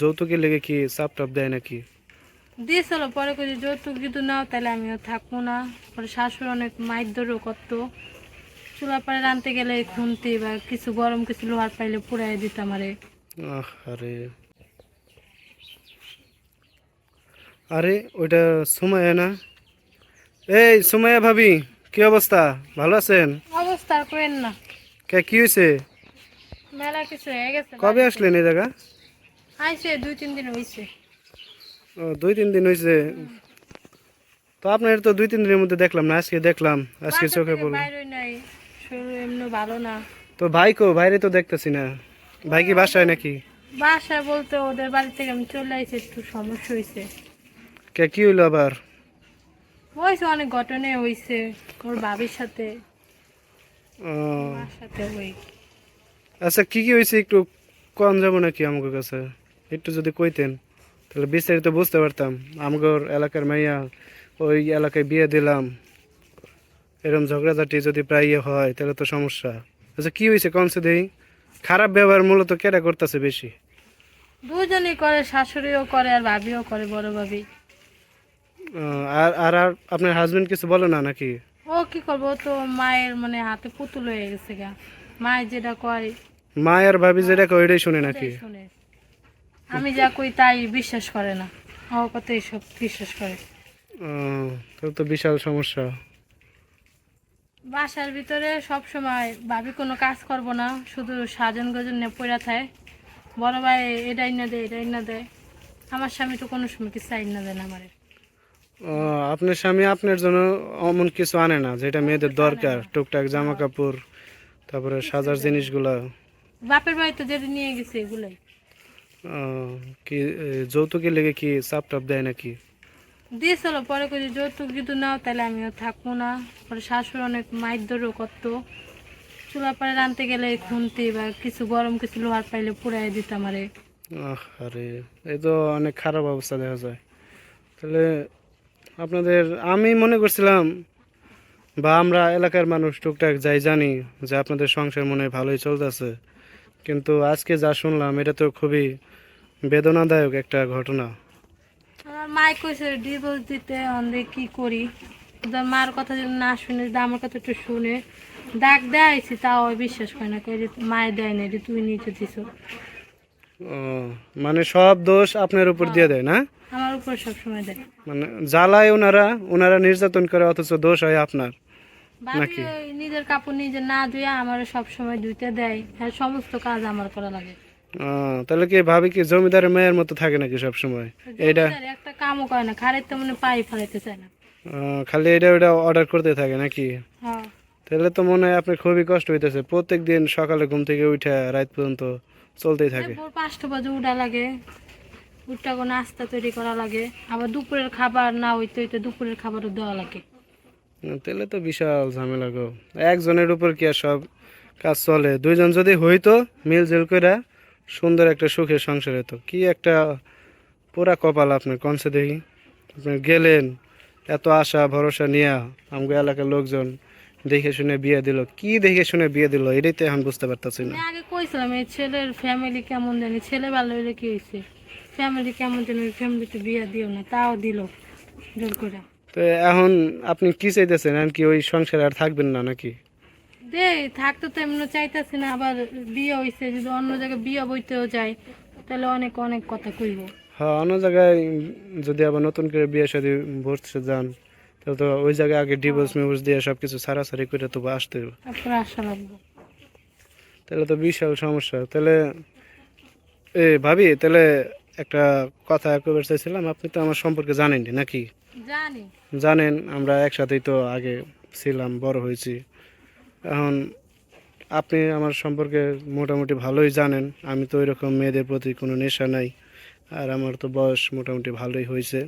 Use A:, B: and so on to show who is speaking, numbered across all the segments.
A: যৌতুকের লেগে কি চাপ টাপ দেয় নাকি?
B: দিয়েছিল পরে করে যৌতুক যদি নাও তাহলে আমিও থাকব না। পরে শাশুড়ি অনেক মাইর করতো। চুলা পাড়ে রানতে গেলে খুনতি বা কিছু গরম কিছু লোহার পাইলে পুড়াই দিতাম আরে
A: আরে। আরে ওইটা সুমাইয়া না? এই সুমাইয়া ভাবি কি অবস্থা? ভালো আছেন?
B: অবস্থা করেন না।
A: কে কি হয়েছে
B: মেলা কিছু হয়ে গেছে
A: কবে আসলেন এই জায়গা?
B: আইসে দুই তিন দিন হয়েছে
A: ও, দুই তিন দিন হয়েছে তো আপনার তো দুই তিন দিনের মধ্যে দেখলাম না আজকে দেখলাম আজকে চোখে পড়ল।
B: নাই এমনি ভালো না।
A: তো ভাই কো বাইরে তো দেখতেছি না। ভাই কি বাসায় নাকি?
B: বাসায় বলতে ওদের বাড়ি থেকে আমি চলে আইছি একটু সমস্যা হয়েছে
A: কে কি হইল আবার?
B: হয়েছে অনেক ঘটনা হয়েছে ওর বাবির সাথে। সাথে হই।
A: আচ্ছা কি কি হয়েছে একটু কম যাব নাকি আমাকে কাছে? একটু যদি কইতেন তাহলে বিস্তারিত বুঝতে পারতাম। আমগর এলাকার মাইয়া ওই এলাকায় বিয়ে দিলাম। এরকম ঝগড়াঝাটি যদি প্রায় ইয়ে হয় তাহলে তো সমস্যা। আচ্ছা কি হয়েছে কমসে দেই খারাপ ব্যবহার মূলত কেটা করতেছে বেশি?
B: দুজনই করে শাশুড়িও করে আর ভাবিও করে বড় ভাবি।
A: আর আর আর আপনার হাজবেন্ড কিছু বলে না নাকি?
B: ও কি করব তো মায়ের মানে হাতে পুতুল হয়ে গেছে গা। মায়ের যেটা করে
A: মা আর ভাবি যেটা কয় ওইটাই শুনে নাকি?
B: শুনে। আমি যা কই তাই বিশ্বাস করে না। আমার কথা সব বিশ্বাস করে।
A: তাহলে তো বিশাল সমস্যা।
B: বাসার ভিতরে সব সময় ভাবি কোনো কাজ করব না শুধু সাজন গজন নিয়ে পড়া থাকে। বড় ভাই এটাই না দেয় এটাই না দেয়। আমার স্বামী তো কোনো সময় কিছু চাই না দেয় না আমার।
A: আপনার স্বামী আপনার জন্য অমন কিছু আনে না যেটা মেয়েদের দরকার টুকটাক জামা কাপড় তারপরে সাজার জিনিসগুলো।
B: বাপের বাড়িতে যেটা নিয়ে গেছে এগুলোই।
A: কি যৌতুকের লেগে কি চাপ টাপ দেয় নাকি?
B: দিয়েছিল পরে করে যৌতুক যদি নাও তাহলে আমিও থাকব না। পরে শাশুড়ি অনেক মাইর করতো। চুলা পাড়ে রানতে গেলে খুনতি বা কিছু গরম কিছু লোহার পাইলে পুড়াই আরে
A: আহ, আরে এই তো অনেক খারাপ অবস্থা দেখা যায়। তাহলে আপনাদের আমি মনে করছিলাম বা আমরা এলাকার মানুষ টুকটাক যাই জানি যে আপনাদের সংসার মনে হয় ভালোই চলতেছে। কিন্তু আজকে যা শুনলাম এটা তো খুবই বেদনাদায়ক একটা ঘটনা।
B: আমার মায় কইছে ডিভোর্স দিতে অন্ধে কি করি? মার কথা যদি না শুনে যদি আমার কথা একটু শুনে ডাক দেয়াইছি তাও বিশ্বাস করে না কই যে দেয় না তুই নিচে দিছ
A: ও, মানে সব দোষ আপনার উপর দিয়ে দেয় না?
B: আমার উপর সব সময় দেয়।
A: মানে জ্বালায় ওনারা ওনারা নির্যাতন করে অথচ দোষ হয় আপনার। নাকি?
B: নিজের কাপড় নিজে না ধুয়ে আমার সব সময় ধুইতে দেয়। আর সমস্ত কাজ আমার করা লাগে।
A: তাহলে কি ভাবি কি জমিদারের মেয়ের মতো থাকে নাকি সব সময় এইটা
B: একটা কামও করে না খাড়াইতে মানে পাই ফেলাইতে চায় না।
A: খালি এটা ওটা অর্ডার করতে থাকে নাকি?
B: হ্যাঁ।
A: তাহলে তো মনে হয় আপনার খুবই কষ্ট হইতেছে। প্রত্যেক দিন সকালে ঘুম থেকে উঠে রাত পর্যন্ত চলতেই থাকে।
B: পাঁচটা বাজে উঠা লাগে। উঠটা নাস্তা তৈরি করা লাগে। আবার দুপুরের খাবার না হইতে হইতে দুপুরের খাবারও দেওয়া লাগে।
A: তাহলে তো বিশাল ঝামেলা গো। একজনের উপর কি আর সব কাজ চলে? দুইজন যদি হইতো মিলজুল করে সুন্দর একটা সুখের সংসার হতো কি একটা পুরা কপাল আপনার কনসে দেখি? আপনি গেলেন, এত আশা, ভরসা নিয়ে আমাকে এলাকার লোকজন দেখে শুনে বিয়ে দিল। কি দেখে শুনে বিয়ে দিল? এটাই তো এখন বুঝতে পারতাছি না।
B: আগে কইছিলাম, এই ছেলের ফ্যামিলি কেমন জানি? ছেলে ভালো হইলে কি হয়েছে ফ্যামিলি কেমন জানি? ফ্যামিলিতে বিয়ে দিও না, তাও দিল, জোর করে।
A: তো এখন আপনি কি চাইতেছেন? আর কি ওই সংসারে আর থাকবেন না নাকি?
B: দে থাকতে তো এমনি চাইতেছি না আবার বিয়ে হইছে যদি অন্য জায়গায় বিয়ে বইতেও যায় তাহলে অনেক অনেক কথা কইব।
A: হ্যাঁ অন্য জায়গায় যদি আবার নতুন করে বিয়ে শাদী বসতে যান তাহলে তো ওই জায়গায় আগে ডিভোর্স মিভোর্স দিয়ে সব কিছু সারাসারি করে তো আসতে হবে।
B: তারপরে আশা লাগবো।
A: তাহলে তো বিশাল সমস্যা। তাহলে এ ভাবি তাহলে একটা কথা কবে চাইছিলাম আপনি তো আমার সম্পর্কে জানেন নাকি? জানেন আমরা একসাথেই তো আগে ছিলাম বড় হয়েছি। এখন আপনি আমার সম্পর্কে মোটামুটি ভালোই জানেন আমি তো ওইরকম মেয়েদের প্রতি কোনো নেশা নাই আর আমার তো বয়স মোটামুটি ভালোই হয়েছে।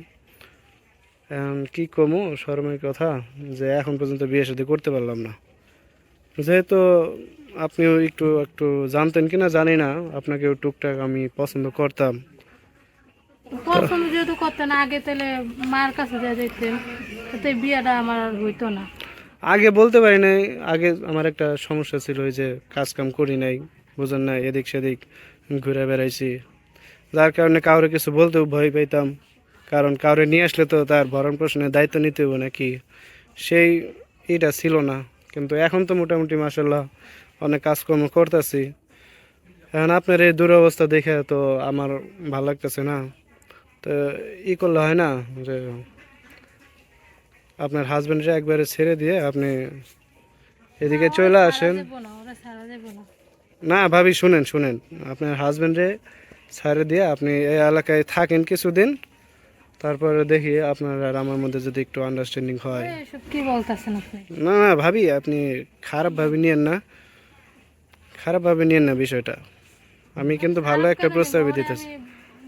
A: এখন কী কমু শরমের কথা যে এখন পর্যন্ত বিয়ে শাদী করতে পারলাম না। যেহেতু আপনিও একটু একটু জানতেন কি না জানি না আপনাকেও টুকটাক আমি পছন্দ করতাম।
B: পছন্দ যেহেতু না আগে তাহলে মার কাছে যা বিয়েটা আমার আর হইতো না।
A: আগে বলতে পারি নাই, আগে আমার একটা সমস্যা ছিল ওই যে কাজ কাম করি নাই, বুঝেন না এদিক সেদিক ঘুরে বেড়াইছি। যার কারণে কাউরে কিছু বলতেও ভয় পাইতাম, কারণ কাউরে নিয়ে আসলে তো তার ভরণ পোষণের দায়িত্ব নিতে হবে নাকি? সেই এটা ছিল না, কিন্তু এখন তো মোটামুটি মাসাল্লাহ অনেক কাজকর্ম করতেছি। এখন আপনার এই দুরবস্থা দেখে তো আমার ভালো লাগতেছে না। তো ই করলে হয় না যে আপনার হাজবেন্ডরা একবারে ছেড়ে দিয়ে আপনি এদিকে চলে আসেন।
B: না
A: ভাবি শুনেন শুনেন। আপনার হাজবেন্ডে ছেড়ে দিয়ে আপনি এই এলাকায় থাকেন কিছুদিন তারপরে দেখি আপনার আর আমার মধ্যে যদি একটু আন্ডারস্ট্যান্ডিং হয়।
B: কি বলতেছেন আপনি?
A: না না ভাবি আপনি খারাপভাবে নিয়েন না। খারাপভাবে নিয়েন না বিষয়টা। আমি কিন্তু ভালো একটা প্রস্তাবই দিতেছি।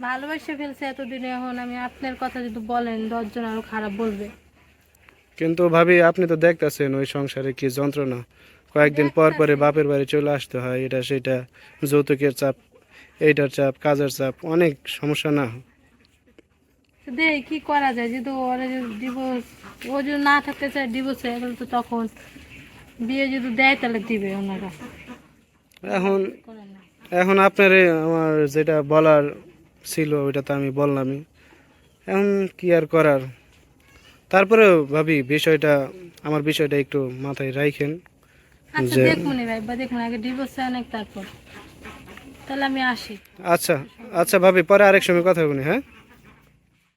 B: ভালোবাসে ফেলছে এতদিনে এখন আমি আপনার কথা যদি বলেন দশজন আরও খারাপ বলবে।
A: কিন্তু ভাবি আপনি তো দেখতেছেন ওই সংসারে কি যন্ত্রণা। কয়েকদিন পর পরে বাপের বাড়ি চলে আসতে হয় এটা সেটা যৌতুকের চাপ এইটার চাপ কাজের চাপ অনেক সমস্যা না।
B: দেখ কি করা যায়? যদি ওরা যদি ডিভোর্স ও যদি না থাকতে চায় ডিভোর্স হয়ে গেলে তো তখন বিয়ে যদি দেয় তাহলে দিবে ওনারা।
A: এখন এখন আপনার আমার যেটা বলার ছিল ওইটা তো আমি বললামই। এখন কি আর করার? তারপরে ভাবি বিষয়টা আমার বিষয়টা একটু মাথায় রাখেন
B: আচ্ছা
A: যে- আচ্ছা আচ্ছা ভাবি পরে আরেক সময় কথা বলি হ্যাঁ?